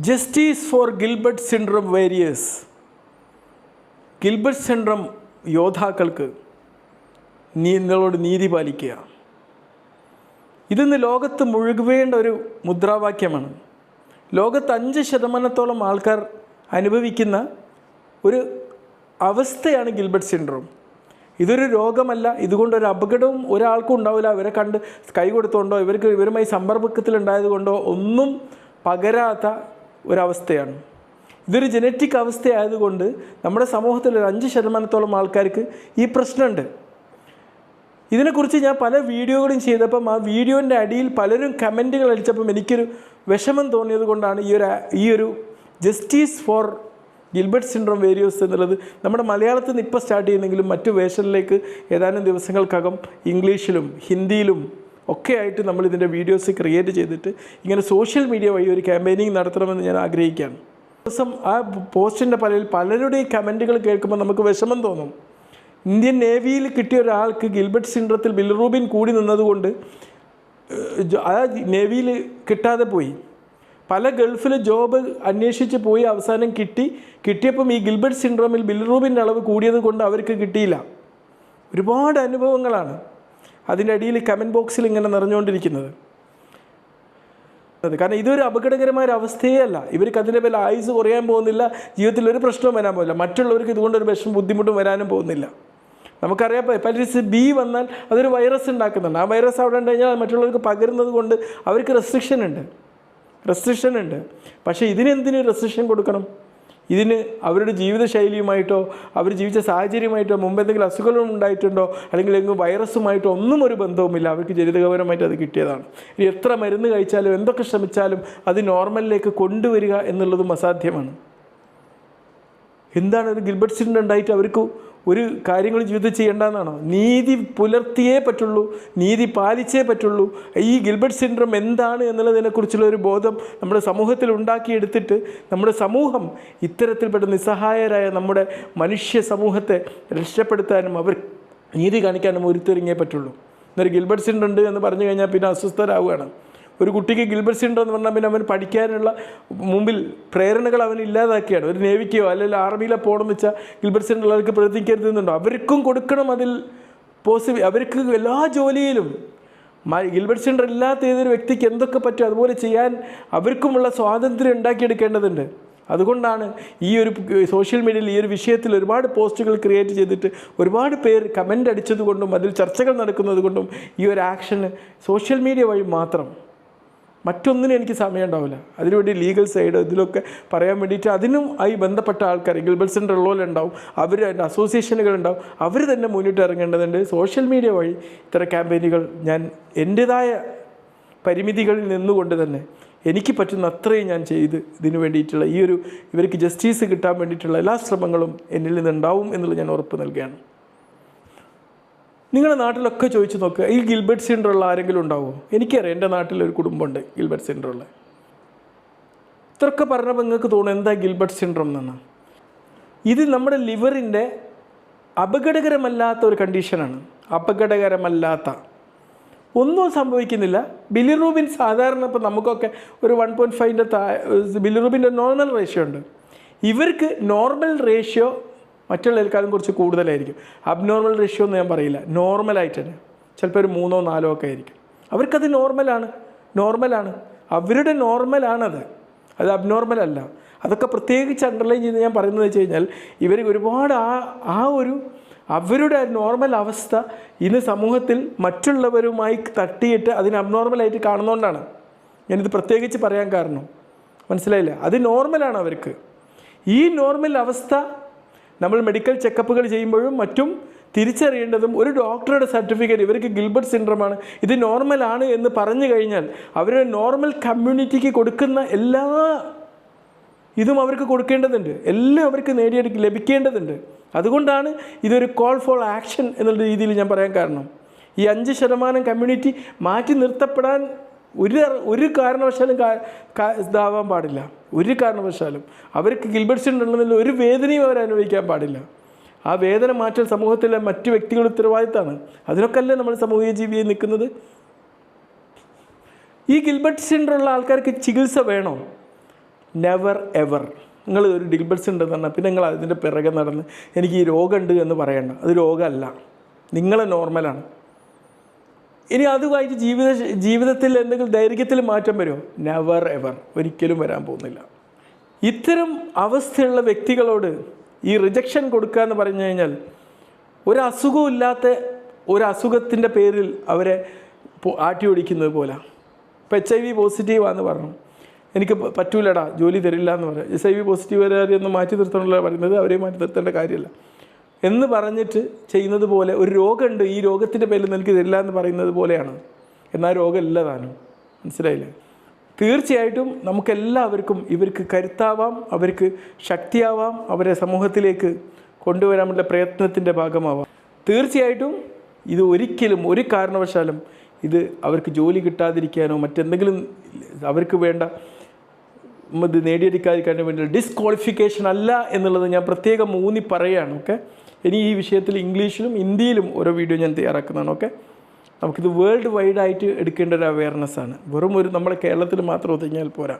Justice for Gilbert syndrome warriors Gilbert syndrome യോദ്ധാക്കൾക്ക് നീ നിങ്ങളോട് നീതി പാലിക്കുക. ഇതിന്ന് ലോകത്ത് മുഴുകവേണ്ട ഒരു മുദ്രാവാക്യമാണ്. ലോകത്ത് അഞ്ച് ശതമാനത്തോളം ആൾക്കാർ അനുഭവിക്കുന്ന ഒരു അവസ്ഥയാണ് ഗിൽബർട്ട് സിൻഡ്രോം ഇതൊരു രോഗമല്ല ഇതുകൊണ്ടൊരു അപകടവും ഒരാൾക്കും ഉണ്ടാവില്ല. അവരെ കണ്ട് കൈ കൊടുത്തുകൊണ്ടോ ഇവർക്ക് ഇവരുമായി സമ്പർക്കത്തിലുണ്ടായത് കൊണ്ടോ ഒന്നും പകരാത്ത ഒരവസ്ഥയാണ്. ഇതൊരു ജനറ്റിക് അവസ്ഥയായതുകൊണ്ട് നമ്മുടെ സമൂഹത്തിൽ ഒരു അഞ്ച് ശതമാനത്തോളം ആൾക്കാർക്ക് ഈ പ്രശ്നമുണ്ട്. ഇതിനെക്കുറിച്ച് ഞാൻ പല വീഡിയോകളും ചെയ്തപ്പം ആ വീഡിയോന്റെ അടിയിൽ പലരും കമന്റുകൾ അടിച്ചപ്പം എനിക്കൊരു വിഷമം തോന്നിയത് കൊണ്ടാണ് ഈ ഒരു ഈ ഒരു justice for Gilbert syndrome warriors എന്നുള്ളത്. നമ്മുടെ മലയാളത്തിൽ നിന്ന് ഇപ്പോൾ സ്റ്റാർട്ട് ചെയ്യുന്നെങ്കിലും മറ്റു വേഷനിലേക്ക് ഏതാനും ദിവസങ്ങൾക്കകം ഇംഗ്ലീഷിലും ഹിന്ദിയിലും ഒക്കെ ആയിട്ട് നമ്മൾ ഇതിന്റെ വീഡിയോസ് ക്രിയേറ്റ് ചെയ്തിട്ട് ഇങ്ങനെ സോഷ്യൽ മീഡിയ വഴി ഒരു ക്യാമ്പയിനിങ് നടത്തണമെന്ന് ഞാൻ ആഗ്രഹിക്കുകയാണ്. ദിവസം ആ പോസ്റ്റിന്റെ പലരിൽ പലരുടെയും കമന്റുകൾ കേൾക്കുമ്പോൾ നമുക്ക് വിഷമം തോന്നും. ഇന്ത്യൻ നേവിയിൽ കിട്ടിയ ഒരാൾക്ക് ഗിൽബർട്ട് സിൻഡ്രത്തിൽ ബിൽറൂബിൻ കൂടി നിന്നതുകൊണ്ട് ആ നേവിയിൽ കിട്ടാതെ പോയി. പല ഗൾഫിൽ ജോബ് അന്വേഷിച്ച് പോയി അവസാനം കിട്ടി. കിട്ടിയപ്പം ഈ ഗിൽബർട്ട് സിൻഡ്രോമിൽ ബിൽറൂബിന്റെ അളവ് കൂടിയത് കൊണ്ട് അവർക്ക് കിട്ടിയില്ല. ഒരുപാട് അനുഭവങ്ങളാണ്. അതിന്റെ അടിയിൽ കമന്റ് ബോക്സിൽ ഇങ്ങനെ നിറഞ്ഞുകൊണ്ടിരിക്കുന്നത്. അതെ കാരണം ഇതൊരു അപകടകരമായ ഒരു അവസ്ഥയേ അല്ല. ഇവർക്ക് അതിന്റെ പേരിൽ ആയുസ് കുറയാൻ പോകുന്നില്ല. ജീവിതത്തിൽ ഒരു പ്രശ്നവും വരാൻ പോകില്ല മറ്റുള്ളവർക്ക് ഇതുകൊണ്ടൊരു വിഷമം ബുദ്ധിമുട്ടും വരാനും പോകുന്നില്ല. നമുക്കറിയാം ഹെപ്പാറ്റൈറ്റിസ് ബി വന്നാൽ അതൊരു വൈറസ് ഉണ്ടാക്കുന്നുണ്ട്. ആ വൈറസ് അവിടെ ഉണ്ട് കഴിഞ്ഞാൽ മറ്റുള്ളവർക്ക് പകരുന്നത് കൊണ്ട് അവർക്ക് റെസ്ട്രിക്ഷൻ ഉണ്ട്. റെസ്ട്രിക്ഷൻ ഉണ്ട്. പക്ഷേ ഇതിനെന്തിന് റെസ്ട്രിക്ഷൻ കൊടുക്കണം? ഇതിന് അവരുടെ ജീവിതശൈലിയുമായിട്ടോ അവർ ജീവിച്ച സാഹചര്യമായിട്ടോ മുമ്പ് എന്തെങ്കിലും അസുഖങ്ങളും ഉണ്ടായിട്ടുണ്ടോ അല്ലെങ്കിൽ എങ്ങും വൈറസുമായിട്ടോ ഒന്നും ഒരു ബന്ധവുമില്ല. അവർക്ക് ജനിതകപരമായിട്ട് അത് കിട്ടിയതാണ്. ഇനി എത്ര മരുന്ന് കഴിച്ചാലും എന്തൊക്കെ ശ്രമിച്ചാലും അത് നോർമലിലേക്ക് കൊണ്ടുവരിക എന്നുള്ളതും അസാധ്യമാണ്. എന്താണ് ഒരു ഗിൽബർട്ട് സിൻഡ് ഉണ്ടായിട്ട് അവർക്ക് ഒരു കാര്യങ്ങൾ ജീവിതത്തിൽ ചെയ്യേണ്ടതെന്നാണോ നീതി പുലർത്തിയേ പറ്റുള്ളൂ നീതി പാലിച്ചേ പറ്റുള്ളൂ. ഈ ഗിൽബർട്ട് സിൻഡ്രം എന്താണ് എന്നുള്ളതിനെക്കുറിച്ചുള്ള ഒരു ബോധം നമ്മുടെ സമൂഹത്തിൽ ഉണ്ടാക്കിയെടുത്തിട്ട് നമ്മുടെ സമൂഹം ഇത്തരത്തിൽപ്പെട്ട നിസ്സഹായരായ നമ്മുടെ മനുഷ്യ സമൂഹത്തെ രക്ഷപ്പെടുത്താനും അവർ നീതി കാണിക്കാനും ഒരുത്തൊരുങ്ങിയേ പറ്റുള്ളൂ. എന്നൊരു ഗിൽബർട്ട് സിൻഡ്രം ഉണ്ട് എന്ന് പറഞ്ഞു കഴിഞ്ഞാൽ പിന്നെ അസ്വസ്ഥരാവുകയാണ്. ഒരു കുട്ടിക്ക് ഗിൽബർട്ട് സിൻഡ്രോം എന്ന് പറഞ്ഞാൽ പിന്നെ അവൻ പഠിക്കാനുള്ള മുമ്പിൽ പ്രേരണകൾ അവൻ ഇല്ലാതാക്കിയാണ്. ഒരു നേവിക്കോ അല്ലെങ്കിൽ ആർമിയിലോ പോകണമെന്ന് വെച്ചാൽ ഗിൽബർട്ട് സിൻഡ്രോം അവർക്ക് എന്നുണ്ടോ? അവർക്കും കൊടുക്കണം അതിൽ പോസിബിൾ അവർക്ക് എല്ലാ ജോലിയിലും ഗിൽബർട്ട് സിൻഡ്രോം ഇല്ലാത്ത ഏതൊരു വ്യക്തിക്ക് എന്തൊക്കെ പറ്റും അതുപോലെ ചെയ്യാൻ അവർക്കുമുള്ള സ്വാതന്ത്ര്യം ഉണ്ടാക്കിയെടുക്കേണ്ടതുണ്ട്. അതുകൊണ്ടാണ് ഈ ഒരു സോഷ്യൽ മീഡിയയിൽ ഈ ഒരു വിഷയത്തിൽ ഒരുപാട് പോസ്റ്റുകൾ ക്രിയേറ്റ് ചെയ്തിട്ട് ഒരുപാട് പേർ കമന്റ് അടിച്ചതുകൊണ്ടും അതിൽ ചർച്ചകൾ നടക്കുന്നത് കൊണ്ടും ഈ ഒരു ആക്ഷന് സോഷ്യൽ മീഡിയ വഴി മാത്രം മറ്റൊന്നിനും എനിക്ക് സമയം ഉണ്ടാവില്ല. അതിനുവേണ്ടി ലീഗൽ സൈഡ് ഇതിലൊക്കെ പറയാൻ വേണ്ടിയിട്ട് അതിനും ആയി ബന്ധപ്പെട്ട ആൾക്കാർ ഗിൽബർട്ട് സെന്റർ ഉള്ളവരുണ്ടാവും അവർ അതിന്റെ അസോസിയേഷനുകൾ ഉണ്ടാവും. അവർ തന്നെ മുന്നിട്ട് ഇറങ്ങേണ്ടതുണ്ട്. സോഷ്യൽ മീഡിയ വഴി ഇത്തരം ക്യാമ്പയിനുകൾ ഞാൻ എന്റെതായ പരിമിതികളിൽ നിന്നുകൊണ്ട് തന്നെ എനിക്ക് പറ്റുന്ന അത്രയും ഞാൻ ചെയ്ത് ഇതിനു വേണ്ടിയിട്ടുള്ള ഈ ഒരു ഇവർക്ക് ജസ്റ്റിസ് കിട്ടാൻ വേണ്ടിയിട്ടുള്ള എല്ലാ ശ്രമങ്ങളും എന്നിൽ നിന്നുണ്ടാവും എന്നുള്ളത് ഞാൻ ഉറപ്പ് നൽകുകയാണ്. നിങ്ങളുടെ നാട്ടിലൊക്കെ ചോദിച്ചു നോക്കുക ഈ ഗിൽബർട്ട് സിൻഡ്രം ഉള്ള ആരെങ്കിലും ഉണ്ടാവുമോ എനിക്കറിയാം. എന്റെ നാട്ടിലൊരു കുടുംബമുണ്ട് ഗിൽബർട്ട് സിൻഡ്രം ഉള്ള ഇത്രയൊക്കെ പറഞ്ഞപ്പോൾ നിങ്ങൾക്ക് തോന്നുന്നു എന്താ ഗിൽബർട്ട് സിൻഡ്രം എന്നാണ് ഇത് നമ്മുടെ ലിവറിന്റെ അപകടകരമല്ലാത്ത ഒരു കണ്ടീഷനാണ്. അപകടകരമല്ലാത്ത. ഒന്നും സംഭവിക്കുന്നില്ല. ബിലിറൂബിൻ സാധാരണ ഇപ്പോൾ നമുക്കൊക്കെ ഒരു വൺ പോയിന്റ് ഫൈവിന്റെ താ ബിലിറൂബിന്റെ നോർമൽ റേഷ്യോ ഉണ്ട്. ഇവർക്ക് നോർമൽ റേഷ്യോ മറ്റുള്ളവർക്കാളും കുറച്ച് കൂടുതലായിരിക്കും. അബ്നോർമൽ റേഷ്യോ എന്ന് ഞാൻ പറയില്ല. നോർമലായിട്ട് തന്നെ. ചിലപ്പോൾ ഒരു മൂന്നോ നാലോ ഒക്കെ ആയിരിക്കും. അവർക്കത് നോർമലാണ് നോർമലാണ് അവരുടെ നോർമലാണത് അത് അബ്നോർമൽ അല്ല. അതൊക്കെ പ്രത്യേകിച്ച് അണ്ടർലൈൻ ചെയ്ത് ഞാൻ പറയുന്നത് വെച്ച് കഴിഞ്ഞാൽ ഇവർ ഒരുപാട് ആ ആ ഒരു അവരുടെ നോർമൽ അവസ്ഥ ഇന്ന് സമൂഹത്തിൽ മറ്റുള്ളവരുമായി തട്ടിയിട്ട് അതിന് അബ്നോർമലായിട്ട് കാണുന്നതുകൊണ്ടാണ് ഞാനിത് പ്രത്യേകിച്ച് പറയാൻ കാരണം. മനസ്സിലായില്ലേ? അത് നോർമലാണ് അവർക്ക്. ഈ നോർമൽ അവസ്ഥ നമ്മൾ മെഡിക്കൽ ചെക്കപ്പുകൾ ചെയ്യുമ്പോഴും മറ്റും തിരിച്ചറിയേണ്ടതും ഒരു ഡോക്ടറുടെ സർട്ടിഫിക്കറ്റ് ഇവർക്ക് ഗിൽബർട്ട് സിൻഡ്രമാണ് ഇത് നോർമലാണ് എന്ന് പറഞ്ഞു കഴിഞ്ഞാൽ അവരുടെ നോർമൽ കമ്മ്യൂണിറ്റിക്ക് കൊടുക്കുന്ന എല്ലാ ഇതും അവർക്ക് കൊടുക്കേണ്ടതുണ്ട്. എല്ലാം അവർക്ക് നേടിയെടുക്ക ലഭിക്കേണ്ടതുണ്ട്. അതുകൊണ്ടാണ് ഇതൊരു കോൾ ഫോർ ആക്ഷൻ എന്നുള്ള രീതിയിൽ ഞാൻ പറയാൻ കാരണം. ഈ അഞ്ച് ശതമാനം കമ്മ്യൂണിറ്റി മാറ്റി നിർത്തപ്പെടാൻ ഒരു ഒരു കാരണവശാലും ഇതാവാൻ പാടില്ല. ഒരു കാരണവശാലും. അവർക്ക് ഗിൽബർട്ട് സിൻഡ്രം ഉള്ളതിൽ ഒരു വേദനയും അവർ അനുഭവിക്കാൻ പാടില്ല. ആ വേദന മാറ്റൽ സമൂഹത്തിലെ മറ്റു വ്യക്തികൾ ഉത്തരവാദിത്തമാണ്. അതിനൊക്കെ അല്ലേ നമ്മൾ സമൂഹ ജീവിയെ നിൽക്കുന്നത്? ഈ ഗിൽബർട്ട് സിൻഡ്രം ഉള്ള ആൾക്കാർക്ക് ചികിത്സ വേണോ? നെവർ എവർ നിങ്ങൾ ഒരു ഗിൽബർട്ട് ഉണ്ടെന്ന് പറഞ്ഞാൽ പിന്നെ നിങ്ങൾ അതിന്റെ പിറകെ നടന്ന് എനിക്ക് ഈ രോഗമുണ്ട് എന്ന് പറയണ്ട. അത് രോഗമല്ല. നിങ്ങളെ നോർമലാണ് ഇനി അതുമായിട്ട് ജീവിത ജീവിതത്തിൽ എന്തെങ്കിലും ദൈർഘ്യത്തിൽ മാറ്റം വരുമോ? നെവർ എവർ ഒരിക്കലും വരാൻ പോകുന്നില്ല. ഇത്തരം അവസ്ഥയുള്ള വ്യക്തികളോട് ഈ റിജക്ഷൻ കൊടുക്കുക എന്ന് പറഞ്ഞു കഴിഞ്ഞാൽ ഒരു അസുഖവും ഇല്ലാത്ത ഒരു പേരിൽ അവരെ ആട്ടി ഓടിക്കുന്നത് പോലെ. ഇപ്പോൾ എച്ച് ഐ വി പോസിറ്റീവാന്ന് പറഞ്ഞു. എനിക്ക് പറ്റൂലടാ ജോലി തരില്ല എന്ന് പറയാം എച്ച് ഐ വി പോസിറ്റീവ് ഒന്ന് മാറ്റി നിർത്തണമല്ലോ പറയുന്നത് അവരെ മാറ്റി നിർത്തേണ്ട കാര്യമല്ല. എന്ന് പറഞ്ഞിട്ട് ചെയ്യുന്നത് പോലെ ഒരു രോഗമുണ്ട്. ഈ രോഗത്തിന്റെ പേരിൽ നിനക്ക് തരില്ല എന്ന് പറയുന്നത് പോലെയാണ്. എന്നാൽ രോഗമില്ല താനും. മനസ്സിലായില്ലേ? തീർച്ചയായിട്ടും നമുക്കെല്ലാവർക്കും ഇവർക്ക് കരുത്താവാം അവർക്ക് ശക്തിയാവാം അവരെ സമൂഹത്തിലേക്ക് കൊണ്ടുവരാനുള്ള പ്രയത്നത്തിന്റെ ഭാഗമാവാം. തീർച്ചയായിട്ടും ഇത് ഒരിക്കലും ഒരു കാരണവശാലും ഇത് അവർക്ക് ജോലി കിട്ടാതിരിക്കാനോ മറ്റെന്തെങ്കിലും അവർക്ക് വേണ്ട ഇത് നേടിയെടുക്കാതിരിക്കാനോ വേണ്ടി ഡിസ്ക്വാളിഫിക്കേഷൻ അല്ല എന്നുള്ളത് ഞാൻ പ്രത്യേകം ഊന്നി പറയുകയാണ് ഓക്കെ? ഇനി ഈ വിഷയത്തിൽ ഇംഗ്ലീഷിലും ഹിന്ദിയിലും ഓരോ വീഡിയോ ഞാൻ തയ്യാറാക്കുന്നതാണ് ഓക്കെ നമുക്കിത് വേൾഡ് വൈഡായിട്ട് എടുക്കേണ്ട ഒരു അവയർനെസ് ആണ്. വെറും ഒരു നമ്മുടെ കേരളത്തിൽ മാത്രം ഒതുങ്ങിയാൽ പോരാ.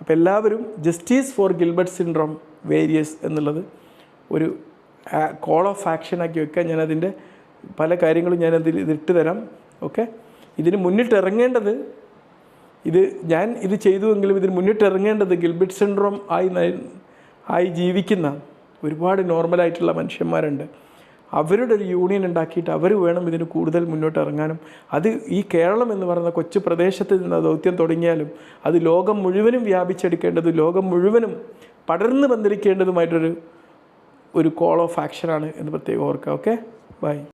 അപ്പോൾ എല്ലാവരും justice for Gilbert syndrome warriors എന്നുള്ളത് ഒരു കോൾ ഓഫ് ആക്ഷൻ ആക്കി വെക്കാൻ ഞാനതിന്റെ പല കാര്യങ്ങളും ഞാനതിൽ ഇതിട്ട് തരാം ഓക്കെ ഇതിന് മുന്നിട്ടിറങ്ങേണ്ടത് ഇത് ഞാൻ ഇത് ചെയ്തുവെങ്കിലും ഇതിന് മുന്നിട്ടിറങ്ങേണ്ടത് ഗിൽബർട്ട് സിൻഡ്രോം ആയി ആയി ജീവിക്കുന്ന ഒരുപാട് നോർമലായിട്ടുള്ള മനുഷ്യന്മാരുണ്ട്. അവരുടെ ഒരു യൂണിയൻ ഉണ്ടാക്കിയിട്ട് അവർ വേണം ഇതിന് കൂടുതൽ മുന്നോട്ട് ഇറങ്ങാനും. അത് ഈ കേരളം എന്ന് പറയുന്ന കൊച്ചു പ്രദേശത്ത് നിന്ന് ദൗത്യം തുടങ്ങിയാലും അത് ലോകം മുഴുവനും വ്യാപിച്ചെടുക്കേണ്ടത് ലോകം മുഴുവനും പടർന്ന് പന്തലിക്കേണ്ടതുമായിട്ടൊരു ഒരു കോൾ ഓഫ് ആക്ഷനാണ് എന്ന് പ്രത്യേകം ഓർക്കുക. Okay bye